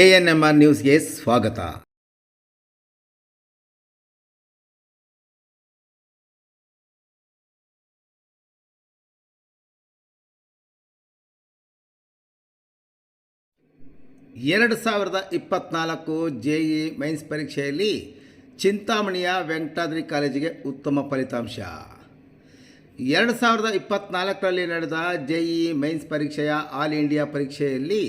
A N M R ನ್ಯೂಸ್ಗೆ ಸ್ವಾಗತ. ಎರಡು ಸಾವಿರದ ಇಪ್ಪತ್ನಾಲ್ಕು ಜೆ ಮೈನ್ಸ್ ಪರೀಕ್ಷೆಯಲ್ಲಿ ಚಿಂತಾಮಣಿಯ ವೆಂಕಟಾದ್ರಿ ಕಾಲೇಜಿಗೆ ಉತ್ತಮ ಫಲಿತಾಂಶ. ಎರಡು ಸಾವಿರದ ಇಪ್ಪತ್ನಾಲ್ಕರಲ್ಲಿ ನಡೆದ ಜೆ ಮೈನ್ಸ್ ಪರೀಕ್ಷೆಯ ಆಲ್ ಇಂಡಿಯಾ ಪರೀಕ್ಷೆಯಲ್ಲಿ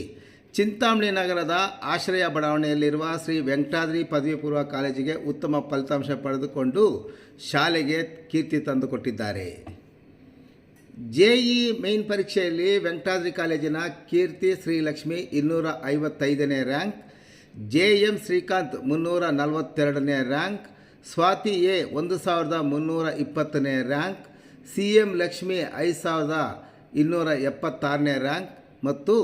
ಚಿಂತಾಮಣಿ ನಗರದ ಆಶ್ರಯ ಬಡಾವಣೆಯಲ್ಲಿರುವ ಶ್ರೀ ವೆಂಕಟಾದ್ರಿ ಪದವಿ ಪೂರ್ವ ಕಾಲೇಜಿಗೆ ಉತ್ತಮ ಫಲಿತಾಂಶ ಪಡೆದುಕೊಂಡು ಶಾಲೆಗೆ ಕೀರ್ತಿ ತಂದುಕೊಟ್ಟಿದ್ದಾರೆ. ಜೆಇ ಮೈನ್ ಪರೀಕ್ಷೆಯಲ್ಲಿ ವೆಂಕಟಾದ್ರಿ ಕಾಲೇಜಿನ ಕೀರ್ತಿ ಶ್ರೀಲಕ್ಷ್ಮಿ ಇನ್ನೂರ ಐವತ್ತೈದನೇ ರ್ಯಾಂಕ್, ಜೆ ಎಂ ಶ್ರೀಕಾಂತ್ ಮುನ್ನೂರ ನಲವತ್ತೆರಡನೇ ರ್ಯಾಂಕ್, ಸ್ವಾತಿ ಎ ಒಂದು ಸಾವಿರದ ಮುನ್ನೂರ ಇಪ್ಪತ್ತನೇ ರ್ಯಾಂಕ್, ಸಿ ಎಂ ಲಕ್ಷ್ಮಿ ಐದು ಸಾವಿರದ ಇನ್ನೂರ ಎಪ್ಪತ್ತಾರನೇ ರ್ಯಾಂಕ್ ಮತ್ತು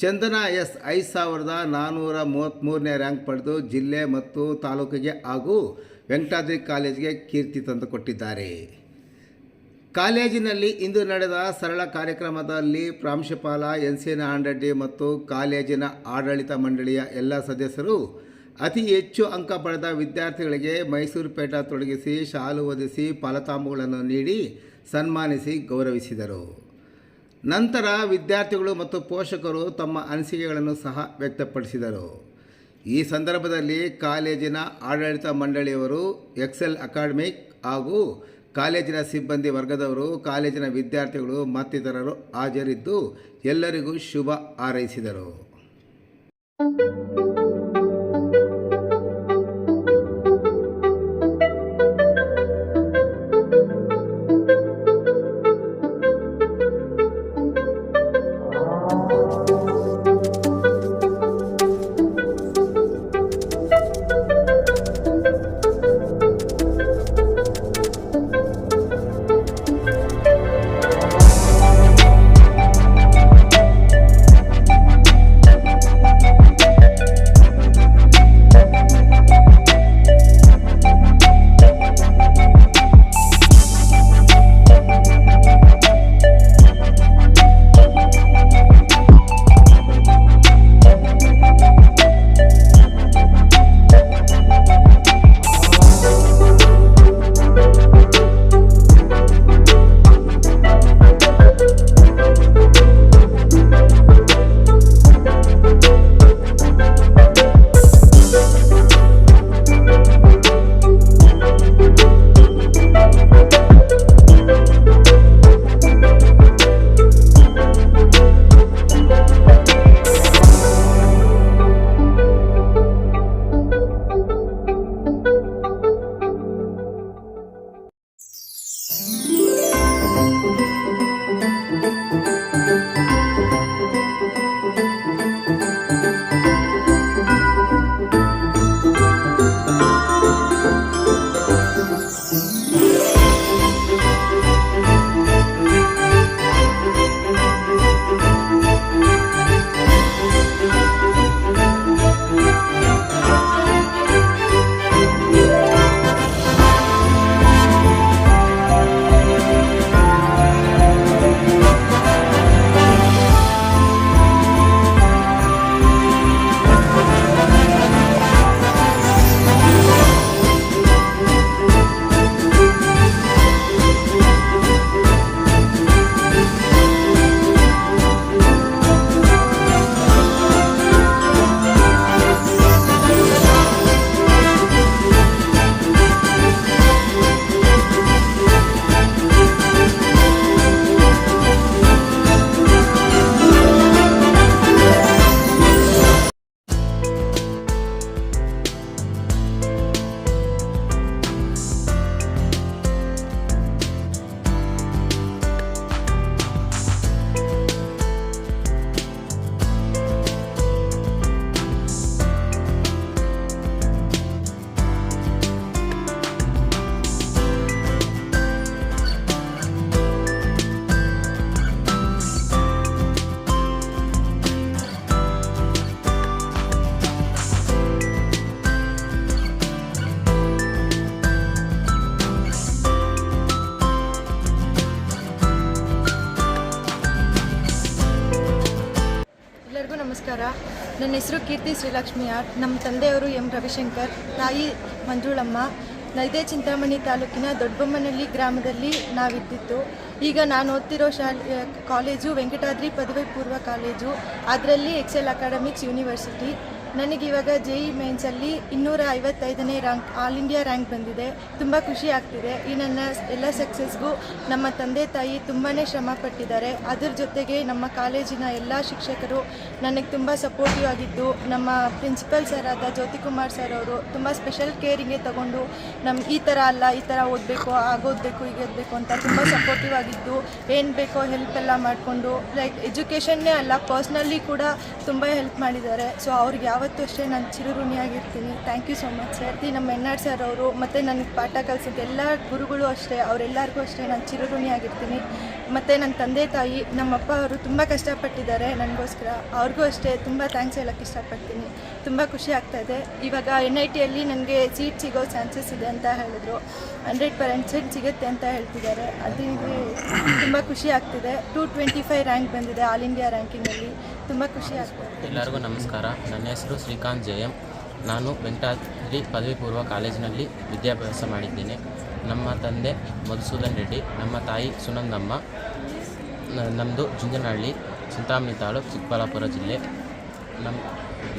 ಚಂದನಾ ಎಸ್ ಐದು ಸಾವಿರದ ನಾನ್ನೂರ ಮೂವತ್ತ್ಮೂರನೇ ರ್ಯಾಂಕ್ ಪಡೆದು ಜಿಲ್ಲೆ ಮತ್ತು ತಾಲೂಕಿಗೆ ಹಾಗೂ ವೆಂಕಟಾದ್ರಿ ಕಾಲೇಜಿಗೆ ಕೀರ್ತಿ ತಂದುಕೊಟ್ಟಿದ್ದಾರೆ ಕಾಲೇಜಿನಲ್ಲಿ ಇಂದು ನಡೆದ ಸರಳ ಕಾರ್ಯಕ್ರಮದಲ್ಲಿ ಪ್ರಾಂಶುಪಾಲ ಎನ್ ಸಿ ನಾರಾಯಣರೆಡ್ಡಿ ಮತ್ತು ಕಾಲೇಜಿನ ಆಡಳಿತ ಮಂಡಳಿಯ ಎಲ್ಲ ಸದಸ್ಯರು ಅತಿ ಹೆಚ್ಚು ಅಂಕ ಪಡೆದ ವಿದ್ಯಾರ್ಥಿಗಳಿಗೆ ಮೈಸೂರು ಪೇಟ ತೊಡಗಿಸಿ ಶಾಲು ಒದಿಸಿ ಫಲತಾಂಬುಗಳನ್ನು ನೀಡಿ ಸನ್ಮಾನಿಸಿ ಗೌರವಿಸಿದರು. ನಂತರ ವಿದ್ಯಾರ್ಥಿಗಳು ಮತ್ತು ಪೋಷಕರು ತಮ್ಮ ಅನಿಸಿಕೆಗಳನ್ನು ಸಹ ವ್ಯಕ್ತಪಡಿಸಿದರು. ಈ ಸಂದರ್ಭದಲ್ಲಿ ಕಾಲೇಜಿನ ಆಡಳಿತ ಮಂಡಳಿಯವರು, ಎಕ್ಸೆಲ್ ಅಕಾಡೆಮಿಕ್ ಹಾಗೂ ಕಾಲೇಜಿನ ಸಿಬ್ಬಂದಿ ವರ್ಗದವರು, ಕಾಲೇಜಿನ ವಿದ್ಯಾರ್ಥಿಗಳು ಮತ್ತಿತರರು ಹಾಜರಿದ್ದು ಎಲ್ಲರಿಗೂ ಶುಭ ಹಾರೈಸಿದರು. ನನ್ನ ಹೆಸರು ಕೀರ್ತಿ ಶ್ರೀಲಕ್ಷ್ಮಿ ಆರ್. ನಮ್ಮ ತಂದೆಯವರು ಎಂ. ರವಿಶಂಕರ್, ತಾಯಿ ಮಂಜುಳಮ್ಮ. ನೈದೇ ಚಿಂತಾಮಣಿ ತಾಲೂಕಿನ ದೊಡ್ಡಬೊಮ್ಮನಹಳ್ಳಿ ಗ್ರಾಮದಲ್ಲಿ ನಾವಿದ್ದಿತ್ತು ಈಗ ನಾನು ಓದ್ತಿರೋ ಶಾಲೆ, ಕಾಲೇಜು ವೆಂಕಟಾದ್ರಿ ಪದವಿ ಪೂರ್ವ ಕಾಲೇಜು. ಅದರಲ್ಲಿ ಎಕ್ಸೆಲ್ ಅಕಾಡೆಮಿಕ್ಸ್ ಯೂನಿವರ್ಸಿಟಿ. ನನಗಿವಾಗ ಜೆ ಇ ಮೇನ್ಸಲ್ಲಿ ಇನ್ನೂರ ಐವತ್ತೈದನೇ ರ್ಯಾಂಕ್ ಆಲ್ ಇಂಡಿಯಾ ರ್ಯಾಂಕ್ ಬಂದಿದೆ. ತುಂಬ ಖುಷಿ ಆಗ್ತಿದೆ. ಈ ನನ್ನ ಎಲ್ಲ ಸಕ್ಸಸ್ಗೂ ನಮ್ಮ ತಂದೆ ತಾಯಿ ತುಂಬಾ ಶ್ರಮ ಪಟ್ಟಿದ್ದಾರೆ ಅದ್ರ ಜೊತೆಗೆ ನಮ್ಮ ಕಾಲೇಜಿನ ಎಲ್ಲ ಶಿಕ್ಷಕರು ನನಗೆ ತುಂಬ ಸಪೋರ್ಟಿವ್ ಆಗಿದ್ದು, ನಮ್ಮ ಪ್ರಿನ್ಸಿಪಲ್ ಸರ್ ಆದ ಜ್ಯೋತಿಕುಮಾರ್ ಸರ್ ಅವರು ತುಂಬ ಸ್ಪೆಷಲ್ ಕೇರಿಂಗೇ ತಗೊಂಡು ನಮ್ಮ ಈ ಥರ ಅಲ್ಲ, ಈ ಥರ ಓದಬೇಕು ಆಗೋದ್ಬೇಕು ಈಗ ಓದಬೇಕು ಅಂತ ತುಂಬ ಸಪೋರ್ಟಿವ್ ಆಗಿದ್ದು, ಏನು ಬೇಕೋ ಹೆಲ್ಪ್ ಎಲ್ಲ ಮಾಡಿಕೊಂಡು ಲೈಕ್ ಎಜುಕೇಷನ್ನೇ ಅಲ್ಲ ಪರ್ಸ್ನಲಿ ಕೂಡ ತುಂಬ ಹೆಲ್ಪ್ ಮಾಡಿದ್ದಾರೆ. ಸೊ ಅವ್ರಿಗೆ ಯಾವತ್ತೂ ಅಷ್ಟೇ ನಾನು ಚಿರಋಣಿಯಾಗಿರ್ತೀನಿ. Thank you so much sir ನಮ್ಮ ಎನ್ ಆರ್ ಸರ್ ಅವರು ಮತ್ತು ನನಗೆ ಪಾಠ ಕಲಿಸಿದ ಎಲ್ಲ ಗುರುಗಳು ಅಷ್ಟೇ, ಅವರೆಲ್ಲರಿಗೂ ಅಷ್ಟೇ ನಾನು ಚಿರಋಣಿಯಾಗಿರ್ತೀನಿ. ಮತ್ತು ನನ್ನ ತಂದೆ ತಾಯಿ, ನಮ್ಮಪ್ಪ ಅವರು ತುಂಬ ಕಷ್ಟಪಟ್ಟಿದ್ದಾರೆ ನನಗೋಸ್ಕರ. ಅವ್ರಿಗೂ ಅಷ್ಟೇ ತುಂಬ ಥ್ಯಾಂಕ್ಸ್ ಹೇಳೋಕ್ಕೆ ಇಷ್ಟಪಡ್ತೀನಿ. ತುಂಬ ಖುಷಿ ಆಗ್ತಾ ಇದೆ. ಇವಾಗ ಎನ್ ಐ ಟಿಯಲ್ಲಿ ನನಗೆ ಸೀಟ್ ಸಿಗೋ ಚಾನ್ಸಸ್ ಇದೆ ಅಂತ ಹೇಳಿದ್ರು. ಹಂಡ್ರೆಡ್ ಪರ್ಸೆಂಟ್ ಸಿಗುತ್ತೆ ಅಂತ ಹೇಳ್ತಿದ್ದಾರೆ. ಅದಕ್ಕೆ ತುಂಬ ಖುಷಿ ಆಗ್ತಿದೆ. ಟು ಟ್ವೆಂಟಿ ಫೈವ್ ರ್ಯಾಂಕ್ ಬಂದಿದೆ ಆಲ್ ಇಂಡಿಯಾ ರ್ಯಾಂಕಿಂಗಲ್ಲಿ ತುಂಬ ಖುಷಿ ಆಗ್ತದೆ. ಎಲ್ಲರಿಗೂ ನಮಸ್ಕಾರ. ನನ್ನ ಹೆಸರು ಶ್ರೀಕಾಂತ್ ಜಯಂ ನಾನು ವೆಂಕಟಾದ್ರಿ ಪದವಿ ಪೂರ್ವ ಕಾಲೇಜಿನಲ್ಲಿ ವಿದ್ಯಾಭ್ಯಾಸ ಮಾಡಿದ್ದೇನೆ. ನಮ್ಮ ತಂದೆ ಮಧುಸೂದನ್ ರೆಡ್ಡಿ, ನಮ್ಮ ತಾಯಿ ಸುನಂದಮ್ಮ ನಮ್ಮದು ಜುಂಜನಹಳ್ಳಿ, ಚಿಂತಾಮಣಿ ತಾಲೂಕು, ಚಿಕ್ಕಬಳ್ಳಾಪುರ ಜಿಲ್ಲೆ. ನಮ್ಮ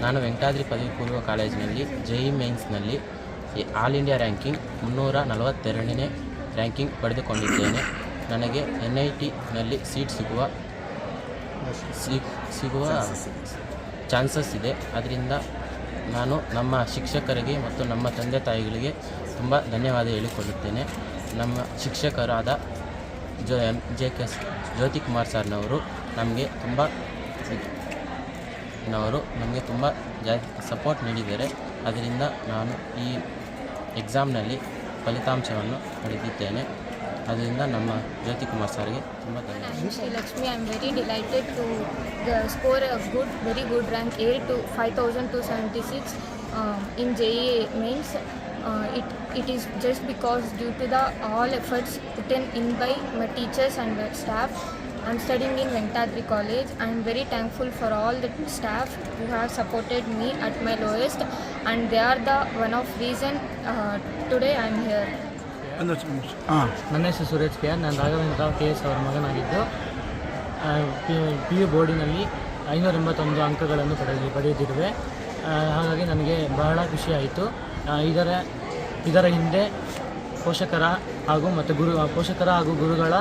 ನಾನು ವೆಂಕಟಾದ್ರಿ ಪದವಿ ಪೂರ್ವ ಕಾಲೇಜಿನಲ್ಲಿ ಜೆ ಮೇನ್ಸ್ನಲ್ಲಿ ಆಲ್ ಇಂಡಿಯಾ ರ್ಯಾಂಕಿಂಗ್ ಮುನ್ನೂರ ನಲವತ್ತೆರಡನೇ ರ್ಯಾಂಕಿಂಗ್ ಪಡೆದುಕೊಂಡಿದ್ದೇನೆ. ನನಗೆ ಎನ್ ಐ ಟಿನಲ್ಲಿ ಸೀಟ್ ಸಿಗುವ ಸಿ- ಸಿಗುವ ಚಾನ್ಸಸ್ ಇದೆ ಅದರಿಂದ ನಾನು ನಮ್ಮ ಶಿಕ್ಷಕರಿಗೆ ಮತ್ತು ನಮ್ಮ ತಂದೆ ತಾಯಿಗಳಿಗೆ ತುಂಬ ಧನ್ಯವಾದ ಹೇಳಿಕೊಳ್ಳುತ್ತೇನೆ. ನಮ್ಮ ಶಿಕ್ಷಕರಾದ ಜೋ M, J K Jyothi Kumar ಸರ್ನವರು ನಮಗೆ ತುಂಬ ನವರು ನಮಗೆ ತುಂಬ ಜಾ, ಸಪೋರ್ಟ್ ನೀಡಿದ್ದಾರೆ. ಅದರಿಂದ ನಾನು ಈ ಎಕ್ಸಾಮ್ನಲ್ಲಿ ಫಲಿತಾಂಶವನ್ನು ಪಡೆದಿದ್ದೇನೆ. ಅದರಿಂದ ನಮ್ಮ ಜ್ಯೋತಿ ಕುಮಾರ್ ಸರ್ಗೆ ತುಂಬ ಧನ್ಯವಾದ I'm Sri Lakshmi. I'm very delighted to uh, score a good, very good rank A to 5,276 um, in JEA mains. Uh, it, it is just because due to the all efforts put in, in by my teachers and the staff. I'm studying in Venkatadri College. I'm very thankful for all the staff who have supported me at my lowest, and they are the one of reason uh, today I'm here. ನನ್ನ ಹೆಸರು Suresh K ನಾನು Raghavendra Rao K S ಅವರ ಮಗನಾಗಿದ್ದು P U ಬೋರ್ಡಿನಲ್ಲಿ ಐನೂರ ಎಂಬತ್ತೊಂದು ಅಂಕಗಳನ್ನು ಪಡೆದು ಪಡೆಯುತ್ತಿರುವೆ ಹಾಗಾಗಿ ನನಗೆ ಬಹಳ ಖುಷಿಯಾಯಿತು ಇದರ ಇದರ ಹಿಂದೆ ಪೋಷಕರ ಹಾಗೂ ಮತ್ತು ಗುರು, ಪೋಷಕರ ಹಾಗೂ ಗುರುಗಳ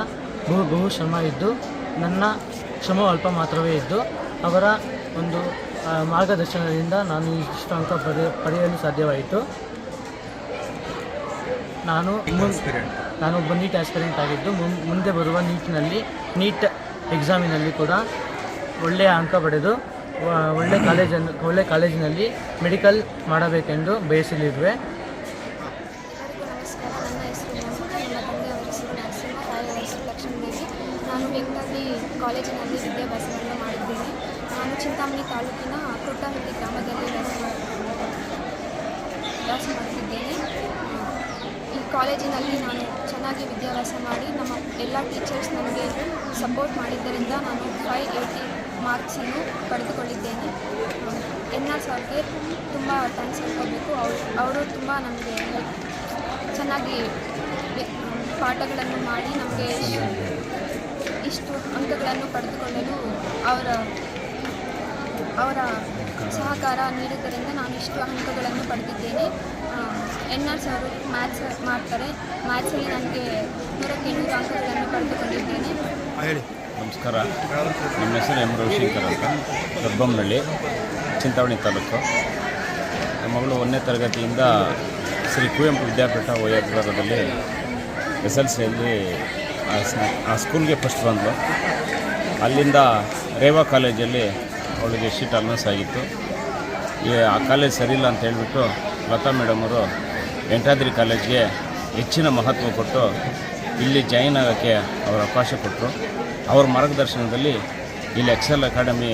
ಬಹು ಬಹು ಶ್ರಮ ಇದ್ದು, ನನ್ನ ಶ್ರಮವು ಅಲ್ಪ ಮಾತ್ರವೇ ಇದ್ದು, ಅವರ ಒಂದು ಮಾರ್ಗದರ್ಶನದಿಂದ ನಾನು ಇಷ್ಟು ಅಂಕ ಪಡೆ, ಪಡೆಯಲು ಸಾಧ್ಯವಾಯಿತು. ನಾನು ನಾನು ಒಬ್ಬ ನೀಟ್ ಆಸ್ಪಿರೆಂಟ್ ಆಗಿದ್ದು ಮುನ್- ಮುಂದೆ ಬರುವ ನೀಟ್ನಲ್ಲಿ ನೀಟ್ ಎಕ್ಸಾಮಿನಲ್ಲಿ ಕೂಡ ಒಳ್ಳೆಯ ಅಂಕ ಪಡೆದು ಒಳ್ಳೆ ಕಾಲೇಜನ್ನು ಒಳ್ಳೆ ಕಾಲೇಜಿನಲ್ಲಿ ಮೆಡಿಕಲ್ ಮಾಡಬೇಕೆಂದು ಬಯಸಲಿರುವೆ ನಾನು ಕಾಲೇಜಿನಲ್ಲಿ ವಿದ್ಯಾಭ್ಯಾಸವನ್ನು ಮಾಡಿದ್ದೇನೆ ನಾನು ಚಿಂತಾಮಣಿ ತಾಲೂಕಿನ ಕುಟ್ಟಹಳ್ಳಿ ಗ್ರಾಮದಲ್ಲಿ ಮಾಡ್ತಿದ್ದೇನೆ ಈ ಕಾಲೇಜಿನಲ್ಲಿ ನಾನು ಚೆನ್ನಾಗಿ ವಿದ್ಯಾಭ್ಯಾಸ ಮಾಡಿ ನಮ್ಮ ಎಲ್ಲ ಟೀಚರ್ಸ್ ನನಗೆ ಸಪೋರ್ಟ್ ಮಾಡಿದ್ದರಿಂದ ನಾನು ಫೈವ್ ಏಯ್ಟಿ ಮಾರ್ಕ್ಸನ್ನು ಪಡೆದುಕೊಂಡಿದ್ದೇನೆ. ಎನ್ ಆರ್ ಸರ್ಗೆ ತುಂಬ ಥ್ಯಾಂಕ್ಸ್ ಹೇಳ್ಕೋಬೇಕು. ಅವರು ಅವರು ತುಂಬ ನಮಗೆ ಚೆನ್ನಾಗಿ ಪಾಠಗಳನ್ನು ಮಾಡಿ ನಮಗೆ ಇಷ್ಟು ಅಂಕಗಳನ್ನು ಪಡೆದುಕೊಳ್ಳಲು ಅವರ ಅವರ ಸಹಕಾರ ನೀಡಿದ್ದರಿಂದ ನಾನು ಇಷ್ಟು ಅಂಕಗಳನ್ನು ಪಡೆದಿದ್ದೇನೆ. ಎನ್ ಆರ್ ಅವರು ಮ್ಯಾಥ್ಸ್ ಮಾಡ್ತಾರೆ. ಮ್ಯಾಥ್ಸಲ್ಲಿ ನನಗೆ ನೂರಕ್ಕೆ ಇನ್ನೂರು ಅಂಕಗಳನ್ನು ಪಡೆದುಕೊಂಡಿದ್ದೇನೆ. ಹೇಳಿ. ನಮಸ್ಕಾರ. ನಮ್ಮ ಹೆಸರು ಎಂ ರವಿಶಂಕರ್ ಅಂತ. ದೊಡ್ಡಬೊಮ್ಮನಹಳ್ಳಿ ಚಿಂತಾವಣಿ ತಾಲೂಕು. ನಮ್ಮ ಮಗಳು ಒಂದನೇ ತರಗತಿಯಿಂದ ಶ್ರೀ ಕುವೆಂಪು ವಿದ್ಯಾಪೀಠ ವಯೋದ್ವಾರದಲ್ಲಿ ಎಸ್ ಎಲ್ ಸಿಯಲ್ಲಿ ಆ ಸ್ಕೂಲ್ಗೆ ಫಸ್ಟ್ ಬಂದಳು ಅಲ್ಲಿಂದ ರೇವಾ ಕಾಲೇಜಲ್ಲಿ ಅವಳಿಗೆ ಶೀಟ್ ಅನೌನ್ಸ್ ಆಗಿತ್ತು. ಆ ಕಾಲೇಜ್ ಸರಿಯಿಲ್ಲ ಅಂತ ಹೇಳಿಬಿಟ್ಟು ಲತಾ ಮೇಡಮರು ವೆಂಕಟಾದ್ರಿ ಕಾಲೇಜ್ಗೆ ಹೆಚ್ಚಿನ ಮಹತ್ವ ಕೊಟ್ಟು ಇಲ್ಲಿ ಜಾಯಿನ್ ಆಗೋಕ್ಕೆ ಅವರು ಅವಕಾಶ ಕೊಟ್ಟರು. ಅವ್ರ ಮಾರ್ಗದರ್ಶನದಲ್ಲಿ ಇಲ್ಲಿ ಎಕ್ಸೆಲ್ ಅಕಾಡೆಮಿ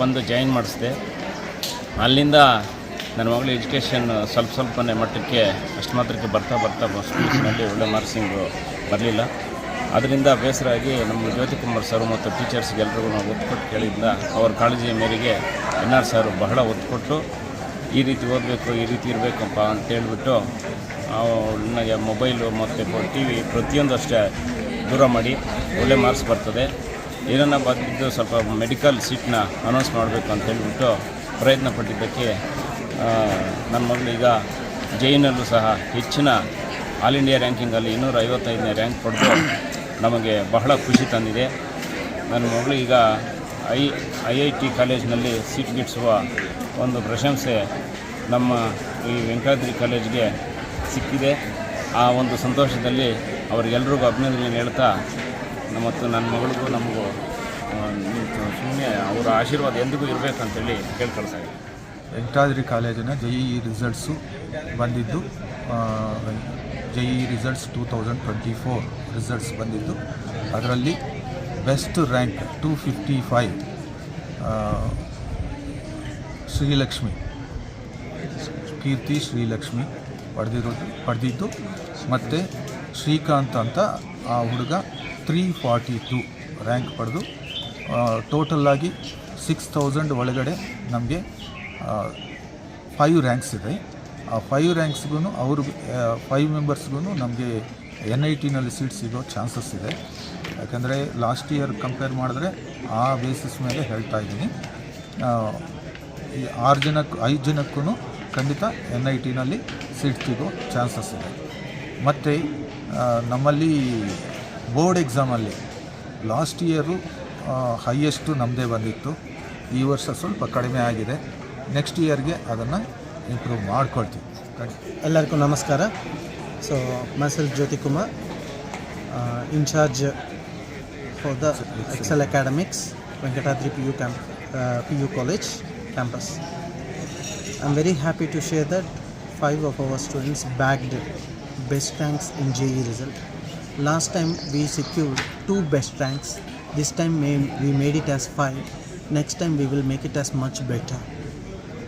ಬಂದು ಜಾಯಿನ್ ಮಾಡಿಸಿದೆ. ಅಲ್ಲಿಂದ ನನ್ನ ಮಗಳು ಎಜುಕೇಷನ್ ಸ್ವಲ್ಪ ಸ್ವಲ್ಪನೇ ಮಟ್ಟಕ್ಕೆ ಅಷ್ಟು ಮಾತ್ರಕ್ಕೆ ಬರ್ತಾ ಬರ್ತಾ ಸ್ಕೂಲ್ಸ್ನಲ್ಲಿ ಒಳ್ಳೆ ಮಾರ್ಕ್ಸಿಂಗು ಬರಲಿಲ್ಲ. ಅದರಿಂದ ಬೇಸರ ಆಗಿ ನಮ್ಮ ಜ್ಯೋತಿಕುಮಾರ್ ಸರ್ ಮತ್ತು ಟೀಚರ್ಸ್ಗೆ ಎಲ್ರಿಗೂ ನಾವು ಒತ್ತು ಕೊಟ್ಟು ಕೇಳಿದ್ದ ಅವ್ರ ಕಾಳಜಿಯ ಮೇರೆಗೆ ಎನ್ ಆರ್ ಸರ್ ಬಹಳ ಒತ್ತು ಕೊಟ್ಟು ಈ ರೀತಿ ಓದಬೇಕು, ಈ ರೀತಿ ಇರಬೇಕಪ್ಪ ಅಂತೇಳ್ಬಿಟ್ಟು ನನಗೆ ಮೊಬೈಲು ಮತ್ತು ಟಿ ವಿ ಪ್ರತಿಯೊಂದು ಅಷ್ಟೇ ದೂರ ಮಾಡಿ ಒಳ್ಳೆ ಮಾರ್ಕ್ಸ್ ಬರ್ತದೆ. ಏನನ್ನ ಬಂದಿದ್ದು ಸ್ವಲ್ಪ ಮೆಡಿಕಲ್ ಸೀಟ್ನ ಅನೌನ್ಸ್ ಮಾಡಬೇಕು ಅಂತ ಹೇಳಿಬಿಟ್ಟು ಪ್ರಯತ್ನ ಪಟ್ಟಿದ್ದಕ್ಕೆ ನನ್ನ ಮಗಳು ಈಗ ಜೈನಲ್ಲೂ ಸಹ ಹೆಚ್ಚಿನ ಆಲ್ ಇಂಡಿಯಾ ರ್ಯಾಂಕಿಂಗಲ್ಲಿ ಇನ್ನೂರ ಐವತ್ತೈದನೇ ರ್ಯಾಂಕ್ ಪಡೆದು ನಮಗೆ ಬಹಳ ಖುಷಿ ತಂದಿದೆ. ನನ್ನ ಮಗಳು ಈಗ ಐ ಐ ಐ ಟಿ ಕಾಲೇಜಿನಲ್ಲಿ ಸೀಟ್ ಗಿಟ್ಟಿಸುವ ಒಂದು ಪ್ರಶಂಸೆ ನಮ್ಮ ಈ ವೆಂಕಟಾದ್ರಿ ಕಾಲೇಜ್ಗೆ ಸಿಕ್ಕಿದೆ. ಆ ಒಂದು ಸಂತೋಷದಲ್ಲಿ ಅವರಿಗೆಲ್ರಿಗೂ ಅಭಿನಂದನೆ ಹೇಳ್ತಾ ಮತ್ತು ನನ್ನ ಮಗಳಿಗೂ ನಮಗೂ ಸುಮ್ಮನೆ ಅವರ ಆಶೀರ್ವಾದ ಎಂದಿಗೂ ಇರಬೇಕು ಅಂತೇಳಿ ಕೇಳ್ಕೊಳ್ತಾ ಇದ್ದೀನಿ. ವೆಂಕಟಾದ್ರಿ ಕಾಲೇಜಿನ ಜೈ ಇ ರಿಸಲ್ಟ್ಸು ಬಂದಿದ್ದು J E results two thousand twenty four results ಬಂದಿದ್ದು. ಅದರಲ್ಲಿ best rank two fifty five Srilakshmi Keerthi Srilakshmi ಪಡೆದಿರೋದು ಪಡೆದಿದ್ದು. ಮತ್ತು ಶ್ರೀಕಾಂತ್ ಅಂತ ಆ ಹುಡುಗ ತ್ರೀ ಫಾರ್ಟಿ ಟು ರ್ಯಾಂಕ್ ಪಡೆದು ಟೋಟಲ್ಲಾಗಿ ಸಿಕ್ಸ್ ತೌಸಂಡ್ ಒಳಗಡೆ ನಮಗೆ ಫೈವ್ ರ್ಯಾಂಕ್ಸ್ ಇದೆ. ಆ ಫೈವ್ ರ್ಯಾಂಕ್ಸ್ಗೂ ಅವ್ರಿಗೆ ಫೈವ್ ಮೆಂಬರ್ಸ್ಗೂ ನಮಗೆ ಎನ್ ಐ ಟಿನಲ್ಲಿ ಸೀಟ್ ಸಿಗೋ ಚಾನ್ಸಸ್ ಇದೆ. ಯಾಕಂದರೆ ಲಾಸ್ಟ್ ಇಯರ್ ಕಂಪೇರ್ ಮಾಡಿದ್ರೆ ಆ ಬೇಸಿಸ್ ಮೇಲೆ ಹೇಳ್ತಾ ಇದ್ದೀನಿ. ಆರು ಜನಕ್ಕೆ ಐದು ಜನಕ್ಕೂ ಖಂಡಿತ ಎನ್ ಐ ಟಿನಲ್ಲಿ ಸೀಟ್ ಸಿಗೋ ಚಾನ್ಸಸ್ ಇದೆ. ಮತ್ತು ನಮ್ಮಲ್ಲಿ ಬೋರ್ಡ್ ಎಕ್ಸಾಮಲ್ಲಿ ಲಾಸ್ಟ್ ಇಯರು ಹೈಯೆಸ್ಟು ನಮ್ಮದೇ ಬಂದಿತ್ತು. ಈ ವರ್ಷ ಸ್ವಲ್ಪ ಕಡಿಮೆ ಆಗಿದೆ. ನೆಕ್ಸ್ಟ್ ಇಯರ್ಗೆ ಅದನ್ನು ಇಂಪ್ರೂವ್ ಮಾಡ್ಕೊಳ್ತೀವಿ. ಎಲ್ಲರಿಗೂ ನಮಸ್ಕಾರ. So myself Jyothi Kumar incharge for the Excel Academics, Venkatadri PU, uh, PU College campus. I'm very happy to share that five of our students bagged best ranks in JE result. Last time we secured two best ranks. This time we made it as five. Next time we will make it as much better.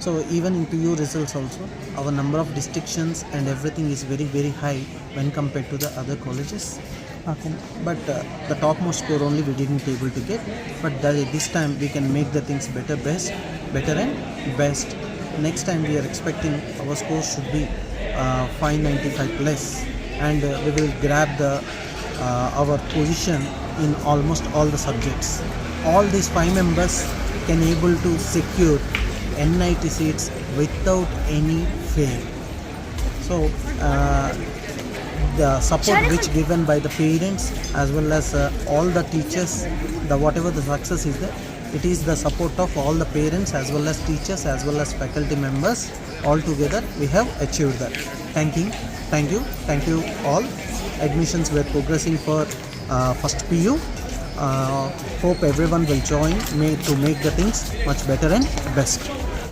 So even in PU results also, our number of distinctions and everything is very very high when compared to the other colleges. Okay. But uh, the topmost score only we didn't able to get. But this time we can make the things better, best, better and best. Next time we are expecting our score should be uh, 595 plus, and uh, we will grab the uh, our position in almost all the subjects. All these five members can able to secure NIT seats without any fail. So uh, the support which given by the parents as well as uh, all the teachers, the whatever the success is there, it is the support of all the parents as well as teachers as well as faculty members. All together we have achieved that. Thank you, thank you, thank you all. Admissions were progressing for uh, first PU. Uh, hope everyone will join me to make the things much better and best.